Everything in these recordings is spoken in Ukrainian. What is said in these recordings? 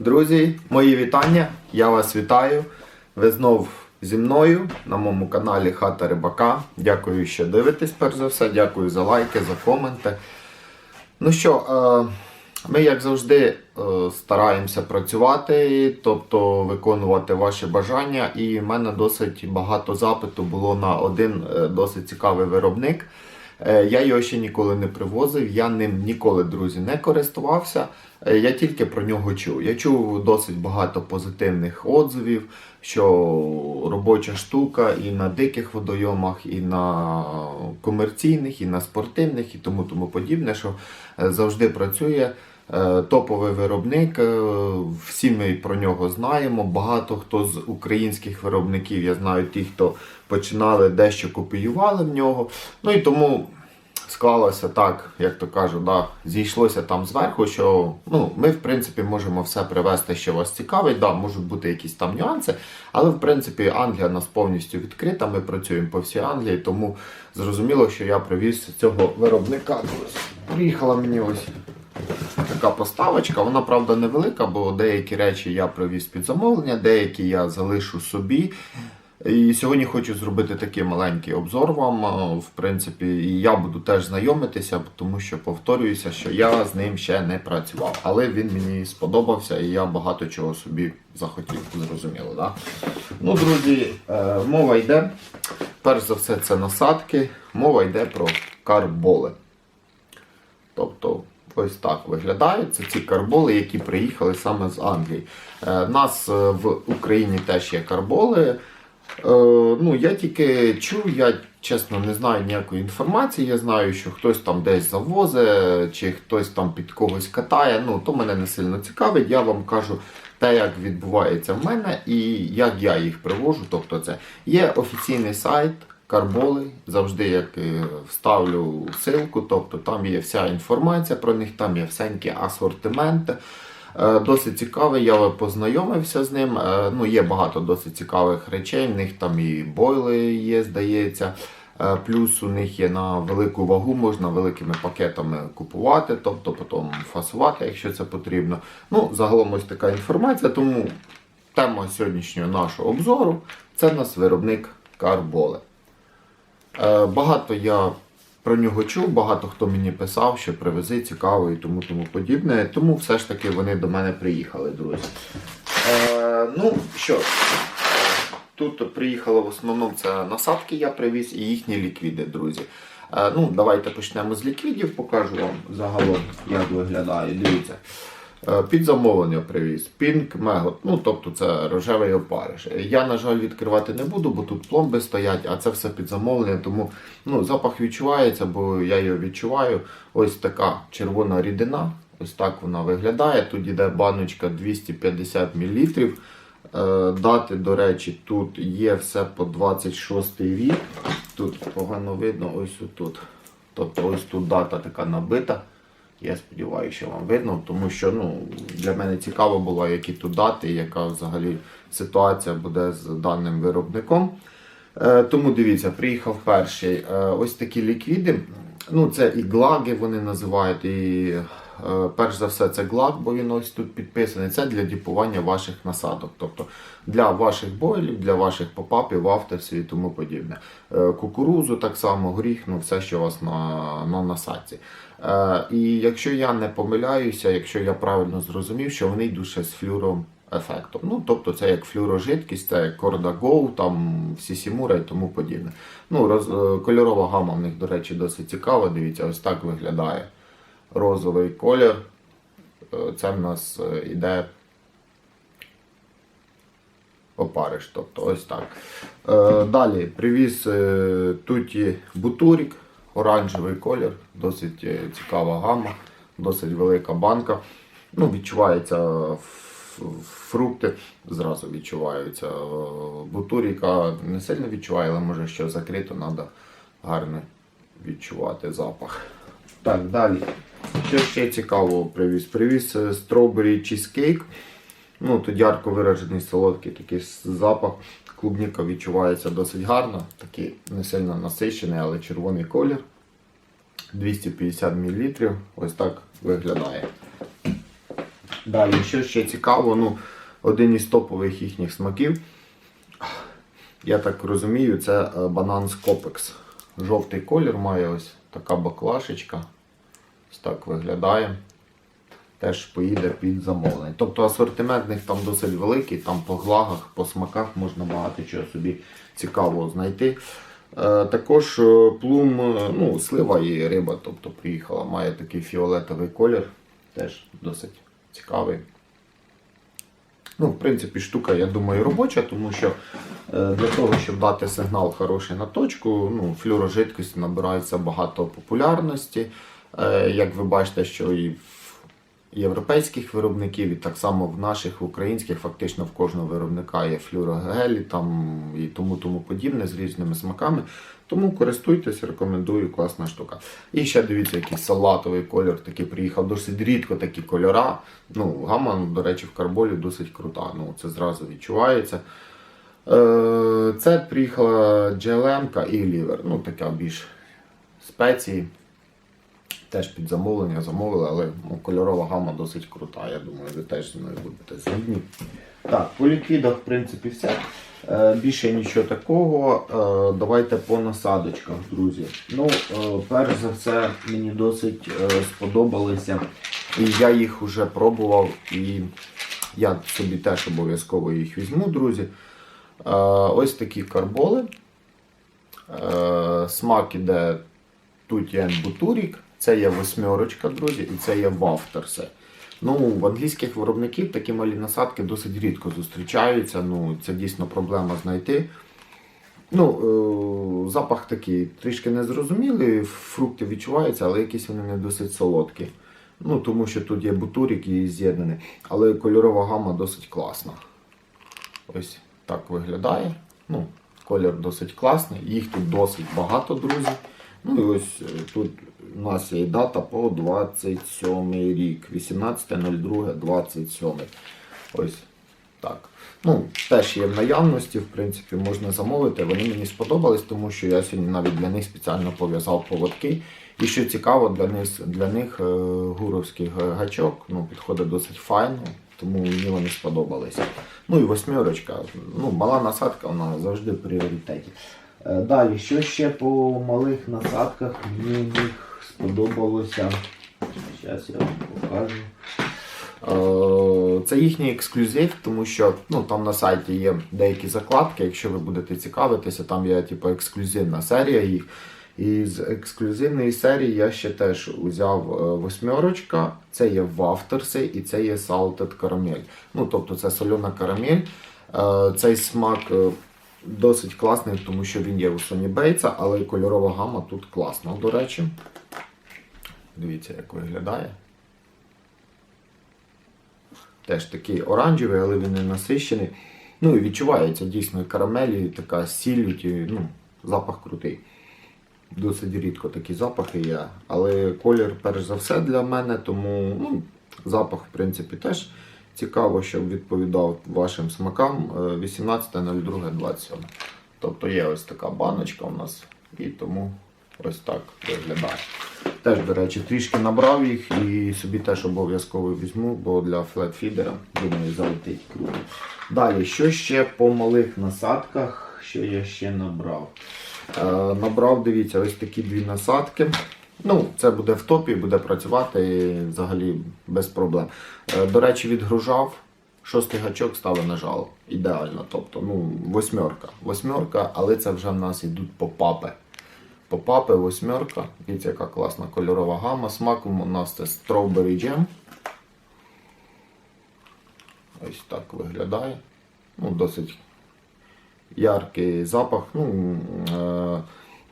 Друзі, мої вітання. Я вас вітаю. Ви знов зі мною на моєму каналі Хата Рибака. Дякую, що дивитесь, перш за все. Дякую за лайки, за коменти. Ну що, е, ми, як завжди, е, стараємося працювати, тобто виконувати ваші бажання. І в мене досить багато запиту було на один е, досить цікавий виробник. Е, Я його ще ніколи не привозив, я ним ніколи, друзі, не користувався. Е, Я тільки про нього чув. Я чув досить багато позитивних отзивів, що робоча штука і на диких водойомах, і на комерційних, і на спортивних, і тому тому подібне, що е, завжди працює. Е, Топовий виробник, е, всі ми про нього знаємо. Багато хто з українських виробників, я знаю ті, хто починали дещо копіювали в нього. Ну і тому склалося так, як то кажуть, да, зійшлося там зверху, що ну, ми, в принципі, можемо все привезти, що вас цікавить. Да, можуть бути якісь там нюанси, але в принципі Англія нас повністю відкрита. Ми працюємо по всій Англії, тому зрозуміло, що я привіз цього виробника. Приїхала мені ось така поставочка. Вона правда невелика, бо деякі речі я привіз під замовлення, деякі я залишу собі. І сьогодні хочу зробити такий маленький обзор вам. е, В принципі, і я буду теж знайомитися, тому що повторююся, що я з ним ще не працював. Але він мені сподобався і я багато чого собі захотів, зрозуміло. Да? Ну, друзі, е, мова йде. Перш за все, це насадки. Мова йде про карболи. Тобто, ось так виглядає. Це ці карболи, які приїхали саме з Англії. Е, нас е, в Україні теж є карболи. Е, ну, я тільки чув, я чесно не знаю ніякої інформації. Я знаю, що хтось там десь завозить, чи хтось там під когось катає. Ну, то мене не сильно цікавить. Я вам кажу те, як відбувається в мене і як я їх привожу. Тобто, це є офіційний сайт. Карболи завжди як е, вставлю ссылку, тобто там є вся інформація про них, там є всенький асортимент. Е, Досить цікавий, я познайомився з ним. Е, Ну, є багато досить цікавих речей. В них там і бойли є, здається. Плюс у них є на велику вагу, можна великими пакетами купувати, тобто потім фасувати, якщо це потрібно. Ну, загалом ось така інформація. Тому тема сьогоднішнього нашого обзору це в нас виробник карболи. Е, Багато я про нього чув, багато хто мені писав, що привези цікаво і тому тому подібне. Тому все ж таки вони до мене приїхали, друзі. Е, ну що, тут приїхало в основному це насадки, я привіз і їхні ліквіди, друзі. Е, ну, Давайте почнемо з ліквідів, покажу вам загалом, як виглядає. Дивіться. Е, Під замовлення привіз. Пінк Мегот, ну тобто це рожевий опариш. Я, на жаль, відкривати не буду, бо тут пломби стоять, а це все під замовлення, тому ну, запах відчувається, бо я його відчуваю. Ось така червона рідина. Ось так вона виглядає. Тут йде баночка 250 мл. Е, Дати, до речі, тут є все по 26 рік. Тут погано видно, ось тут. Тобто ось тут дата така набита. Я сподіваюся, що вам видно, тому що ну, для мене цікаво було, які тут дати, яка взагалі ситуація буде з даним виробником. Е, тому дивіться, приїхав перший. Е, ось такі ліквіди. Ну, це і глаги вони називають, і е, перш за все це глаг, бо він ось тут підписаний. Це для діпування ваших насадок. Тобто для ваших бойлів, для ваших попапів, авторсів і тому подібне. Е, кукурузу так само, горіх, ну все, що у вас на, на насадці. Е, і якщо я не помиляюся, якщо я правильно зрозумів, що вони йдуть ще з флюром ефектом. Ну, тобто це як флюорожидкість, це як Go, там всі і тому подібне. Ну, роз, е, кольорова гама в них, до речі, досить цікава. Дивіться, ось так виглядає розовий колір. Е, Це в нас е, іде опариш. Тобто ось так. Далі привіз е, тут бутурік, оранжевий колір, досить цікава гама, досить велика банка. Ну, Відчувається фрукти, зразу відчуваються. Е, Бутуріка не сильно відчуває, але може що закрито, треба гарно відчувати запах. Так, далі. Що ще цікавого привіз? Привіз е, стробері чізкейк. Ну, тут ярко виражений солодкий такий запах. Клубніка відчувається досить гарно, такий не сильно насичений, але червоний колір. 250 мл. Ось так виглядає. Далі, що ще цікаво, ну, один із топових їхніх смаків. Я так розумію, це е, банан з Копекс. Жовтий колір має ось така баклашечка. Ось так виглядає. Теж поїде під замовлення. Тобто асортимент в них там досить великий, там по глагах, по смаках можна багато чого собі цікавого знайти. Е, також е, плум, ну, слива і риба, тобто приїхала, має такий фіолетовий колір, теж досить цікавий. Ну, в принципі, штука, я думаю, робоча, тому що е, для того, щоб дати сигнал хороший на точку, ну, флюорожидкості набирається багато популярності. Е, як ви бачите, що і в європейських виробників, і так само в наших в українських, фактично в кожного виробника є флюорогелі там і тому тому подібне з різними смаками. Тому користуйтесь, рекомендую, класна штука. І ще дивіться, який салатовий колір такий приїхав. Досить рідко такі кольора. Ну, гамма, ну, до речі, в карболі досить крута. Ну, це зразу відчувається. Е, Це приїхала GLM і лівер. Ну, така більш спеції. Теж під замовлення замовили, але ну, кольорова гама досить крута. Я думаю, ви теж зі мною будете згідні. Так, по ліквідах, в принципі, все. Е, більше нічого такого. Е, давайте по насадочках, друзі. Ну, е, перш за все, мені досить е, сподобалися. І я їх вже пробував, і я собі теж обов'язково їх візьму, друзі. Е, ось такі карболи. Е, смак іде тут є бутурік, це є восьмерочка, друзі, і це є вафтерси. Ну, в англійських виробників такі малі насадки досить рідко зустрічаються. Ну, це дійсно проблема знайти. Ну, е, запах такий трішки незрозумілий, фрукти відчуваються, але якісь вони не досить солодкі. Ну, тому що тут є бутурік і з'єднаний. Але кольорова гама досить класна. Ось так виглядає. Ну, колір досить класний. Їх тут досить багато, друзі. Ну і ось е, тут у нас є дата по 27 рік. 18.02.27. Ось так. Ну, теж є в наявності, в принципі, можна замовити. Вони мені сподобались, тому що я сьогодні навіть для них спеціально пов'язав поводки. І що цікаво, для них, для них е, гуровський гачок ну, підходить досить файно, тому мені вони сподобалися. Ну і восьмерочка. Ну, мала насадка, вона завжди в пріоритеті. Е, Далі, що ще по малих насадках мені них сподобалося. Зараз я вам покажу. Е, Це їхній ексклюзив, тому що ну, там на сайті є деякі закладки. Якщо ви будете цікавитися, там є типу, ексклюзивна серія їх. І з ексклюзивної серії я ще теж узяв е, восьмерочка, це є вафтерси і це є salted caramel. Ну, тобто це солена карамель. Цей смак досить класний, тому що він є у Соні Бейтса, але кольорова гама тут класна, до речі. Дивіться, як виглядає. Теж такий оранжевий, але він не насищений. Ну і відчувається дійсно карамелі, така сіль, ну, запах крутий. Досить рідко такі запахи є. Але колір, перш за все, для мене, тому ну, запах, в принципі, теж цікаво, щоб відповідав вашим смакам. Е, 18.02.27. Тобто є ось така баночка у нас, і тому ось так виглядає. Теж, до речі, трішки набрав їх і собі теж обов'язково візьму, бо для флетфідера, думаю, залетить круто. Далі, що ще по малих насадках, що я ще набрав? Е, набрав, дивіться, ось такі дві насадки. Ну, це буде в топі, буде працювати взагалі без проблем. Е, до речі, відгружав. Шостий гачок ставив на жало. Ідеально. Тобто, ну, восьмерка. Восьмерка, але це вже в нас йдуть попапи. Попапи, восьмерка. Дивіться, яка класна кольорова гама. Смаком у нас це Strawberry Jam. Ось так виглядає. Ну, досить яркий запах. Ну, е,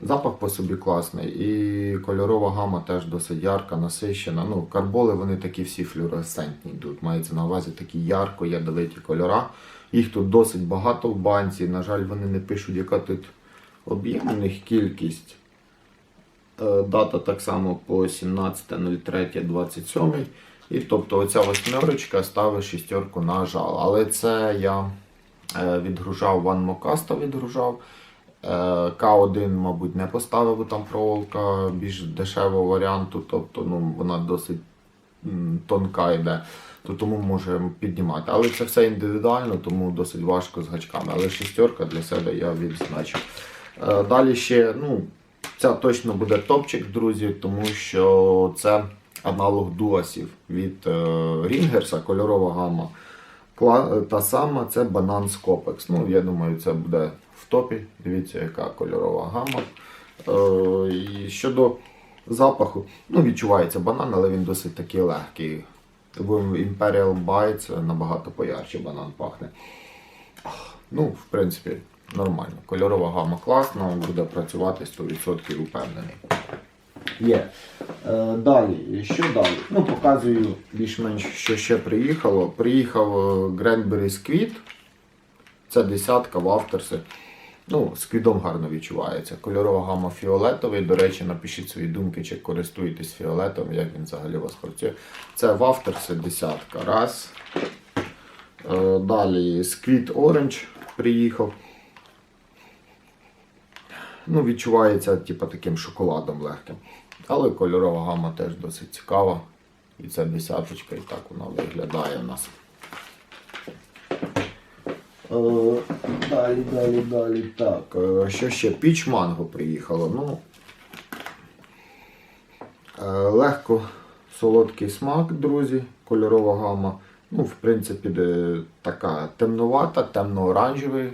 запах по собі класний. І кольорова гама теж досить ярка, насищена. Ну, карболи вони такі всі флюоресцентні йдуть. Мається на увазі такі ярко ядовиті кольора. Їх тут досить багато в банці. На жаль, вони не пишуть, яка тут об'єм у них кількість. Е, Дата так само по 17.03.27. І тобто оця восьмерочка ставить шістерку на жал. Але це я е, відгружав One Mocasta відгружав. Е, К1, мабуть, не поставив, бо там проволока більш дешевого варіанту. Тобто ну, вона досить тонка йде, то тому можемо піднімати. Але це все індивідуально, тому досить важко з гачками. Але шістерка для себе я відзначив. Е, Далі ще, ну, це точно буде топчик, друзі, тому що це аналог дуасів від Рінгерса, кольорова гама. Та сама це банан Скопекс. Ну, я думаю, це буде в топі. Дивіться, яка кольорова гама. Е, і щодо запаху, ну, відчувається банан, але він досить такий легкий. Imperial Bites набагато поярче банан пахне. Ну, в принципі, нормально. Кольорова гама класна, буде працювати 100% упевнений. Є. Е, далі, що далі? Ну, показую більш-менш, що ще приїхало. Приїхав Granberry Squid. Це десятка в авторси. Ну, з квідом гарно відчувається. Кольорова гама фіолетовий. До речі, напишіть свої думки, чи користуєтесь фіолетовим, як він взагалі у вас працює. Це в авторси десятка. Раз. Е, Далі Squid Orange приїхав. Ну, відчувається типу, таким шоколадом легким. Але кольорова гама теж досить цікава. І це десяточка, і так вона виглядає в нас. Е, Далі, далі, далі. Так, е, що ще? Піч манго приїхало. Ну, е, легко солодкий смак, друзі, кольорова гама. Ну, в принципі, така темнувата, темно-оранжевий,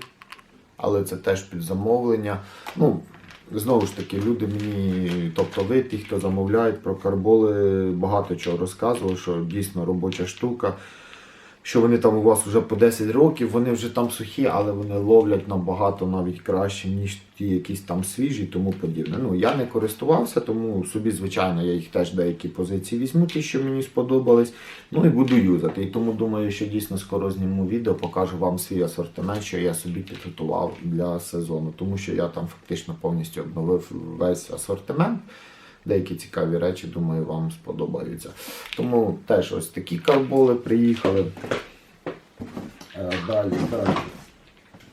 але це теж під замовлення. Ну, знову ж таки, люди мені, тобто ви, ті, хто замовляють про карболи, багато чого розказували, що дійсно робоча штука. Що вони там у вас вже по 10 років, вони вже там сухі, але вони ловлять набагато навіть краще, ніж ті якісь там свіжі тому подібне. Ну, я не користувався, тому собі, звичайно, я їх теж деякі позиції візьму, ті, що мені сподобались. Ну і буду юзати. І тому думаю, що дійсно скоро зніму відео, покажу вам свій асортимент, що я собі підготував для сезону. Тому що я там фактично повністю обновив весь асортимент. Деякі цікаві речі, думаю, вам сподобаються. Тому теж ось такі карболи приїхали. Далі, далі.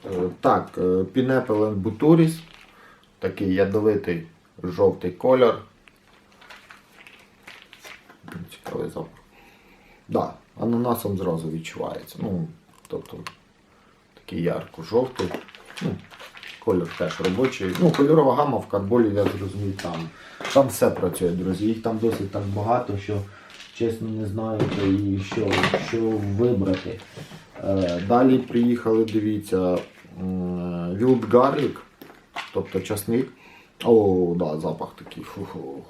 Е, Так, е, Pineapple and Buturis. Такий ядовитий жовтий колір. Цікавий запах. Да, ананасом зразу відчувається. Ну, тобто такий ярко-жовтий. Ну, колір теж робочий. Ну, кольорова гама в карболі, я зрозумів, там. Там все працює, друзі. Їх там досить так багато, що чесно не знаю, що, що вибрати. Е, Далі приїхали, дивіться, Garlic, тобто часник. О, да, запах такий. Фу-фу,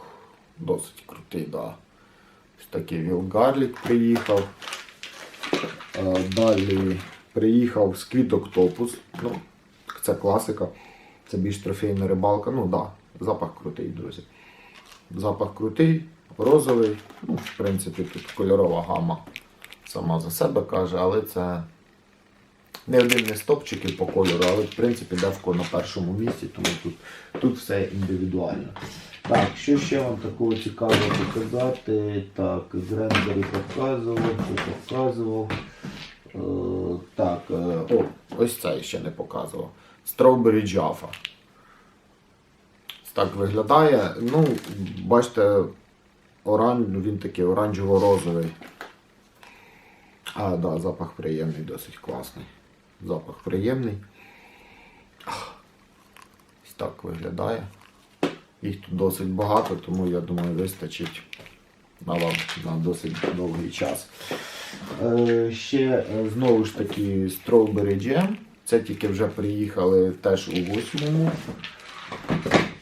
досить крутий, да. Ось такий Garlic приїхав. Е, Далі приїхав Octopus. Ну, це класика. Це більш трофейна рибалка. Ну так, да, запах крутий, друзі. Запах крутий, розовий. Ну, в принципі, тут кольорова гама сама за себе каже, але це не один не з по кольору, але в принципі девко на першому місці, тому тут, тут все індивідуально. Так, що ще вам такого цікавого показати? Так, Грендери показував, показував. Е, так, е, о, ось це ще не показував. Strawberry Jaffa. Так виглядає. Ну, бачите, оран... він такий оранжево-розовий. А, да, запах приємний, досить класний. Запах приємний. Ось так виглядає. Їх тут досить багато, тому я думаю, вистачить на вам на досить довгий час. Е, ще е, знову ж таки Strawberry Jam. Це тільки вже приїхали теж у восьмому.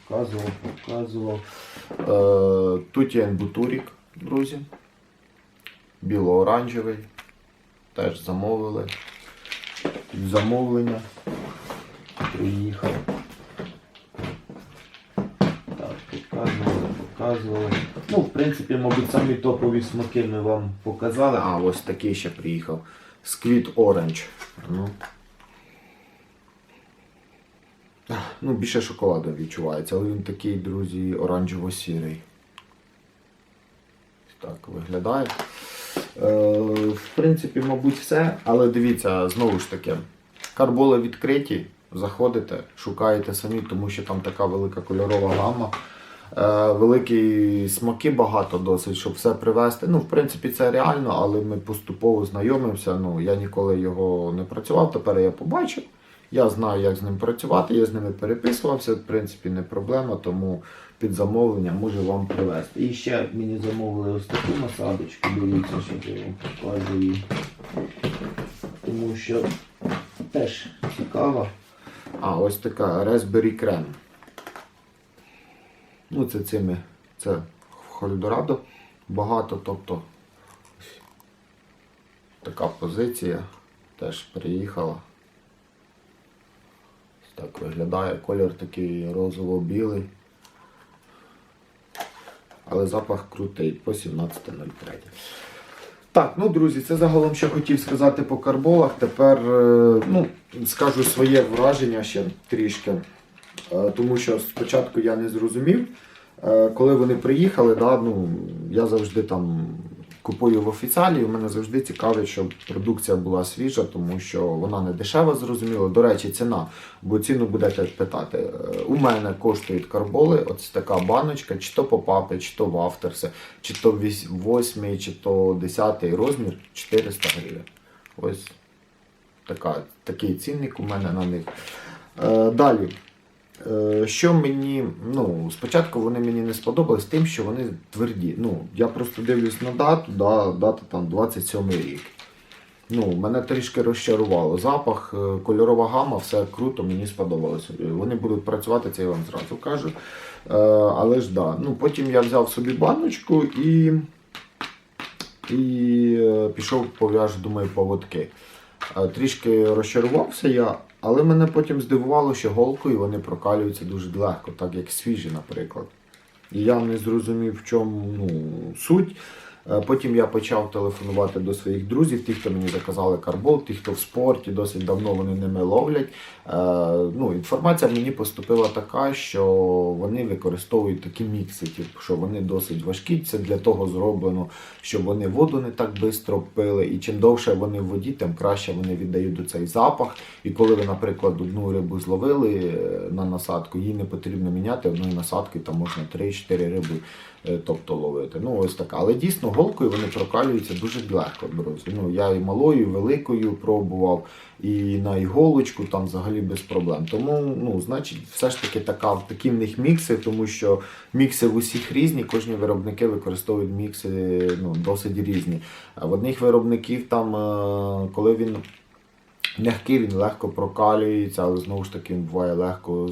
Показував, показував. Е, Тутіен Бутурік, друзі. Біло-оранжевий. Теж замовили. Замовлення. Приїхав. Так, показували, показували. Ну, в принципі, мабуть, самі топові смаки ми вам показали. А, ось такий ще приїхав. Squid Orange. Ну. Ну, більше шоколаду відчувається, але він такий, друзі, оранжево-сірий. Так виглядає. Е, в принципі, мабуть, все. Але дивіться, знову ж таки, карболи відкриті, заходите, шукаєте самі, тому що там така велика кольорова гама. Е, великі смаки багато досить, щоб все привезти. Ну, в принципі, це реально, але ми поступово знайомимося. Ну, я ніколи його не працював, тепер я побачив. Я знаю, як з ним працювати, я з ними переписувався, в принципі, не проблема, тому під замовлення можу вам привезти. І ще мені замовили ось таку насадочку, дивіться, що я вам покажу її. Тому що теж цікаво. А, ось така Raspberry Creme. Ну, це цими, це Хольдорадо багато, тобто така позиція теж приїхала. Так виглядає. Колір такий розово-білий. Але запах крутий по 17.03. Так, ну друзі, це загалом що хотів сказати по карболах. Тепер е, ну, скажу своє враження ще трішки. Е, Тому що спочатку я не зрозумів. Е, Коли вони приїхали, да, ну, я завжди там купую в офіціалі, і мене завжди цікавить, щоб продукція була свіжа, тому що вона не дешева, зрозуміло. До речі, ціна, бо ціну будете питати. Е, У мене коштують карболи, ось така баночка, чи то попапи, чи то в авторси, чи то 8, чи то 10 розмір 400 гривень. Ось така, такий цінник у мене на них. Е, далі. Е, Що мені, ну, спочатку вони мені не сподобались тим, що вони тверді. Ну, я просто дивлюсь на дату, да, дата там 27 рік. Ну, мене трішки розчарувало. Запах, е, кольорова гама, все круто, мені сподобалось. Е, Вони будуть працювати, це я вам зразу кажу. Е, але ж да. Ну, потім я взяв собі баночку і, і пішов пов'яж, думаю, поводки. Е, Трішки розчарувався я, але мене потім здивувало, що голкою вони прокалюються дуже легко, так як свіжі, наприклад. І я не зрозумів, в чому ну, суть. Е, Потім я почав телефонувати до своїх друзів, ті, хто мені заказали карбол, ті, хто в спорті, досить давно вони ними ловлять. Е, ну, інформація мені поступила така, що вони використовують такі мікси, що вони досить важкі. Це для того зроблено, щоб вони воду не так швидко пили. І чим довше вони в воді, тим краще вони віддають до цей запах. І коли ви, наприклад, одну рибу зловили е, на насадку, її не потрібно міняти одної насадки, там можна 3-4 риби тобто, ловити. Ну, ось така. Але дійсно голкою вони прокалюються дуже легко. Ну, я і малою, і великою пробував, і на іголочку там взагалі без проблем. Тому, ну, значить, все ж таки така, такі в них мікси, тому що мікси в усіх різні, кожні виробники використовують мікси ну, досить різні. В одних виробників там, е, коли він М'який він легко прокалюється, але знову ж таки він буває легко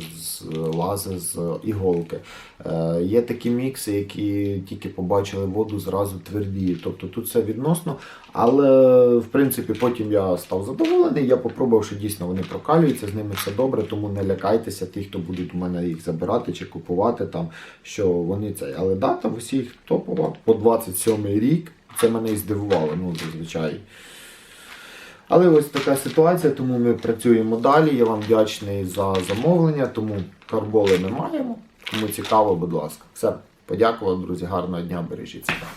злазить з іголки. Е, є такі мікси, які тільки побачили воду, зразу твердіють. Тобто тут все відносно. Але в принципі потім я став задоволений. Я попробував, що дійсно вони прокалюються, з ними все добре, тому не лякайтеся ті, хто будуть у мене їх забирати чи купувати, там, що вони це. Але дата в усіх топова по 27 рік. Це мене і здивувало, ну зазвичай. Але ось така ситуація, тому ми працюємо далі. Я вам вдячний за замовлення, тому карболи ми маємо. Кому цікаво, будь ласка. Все, подякував, друзі, гарного дня, бережіть себе.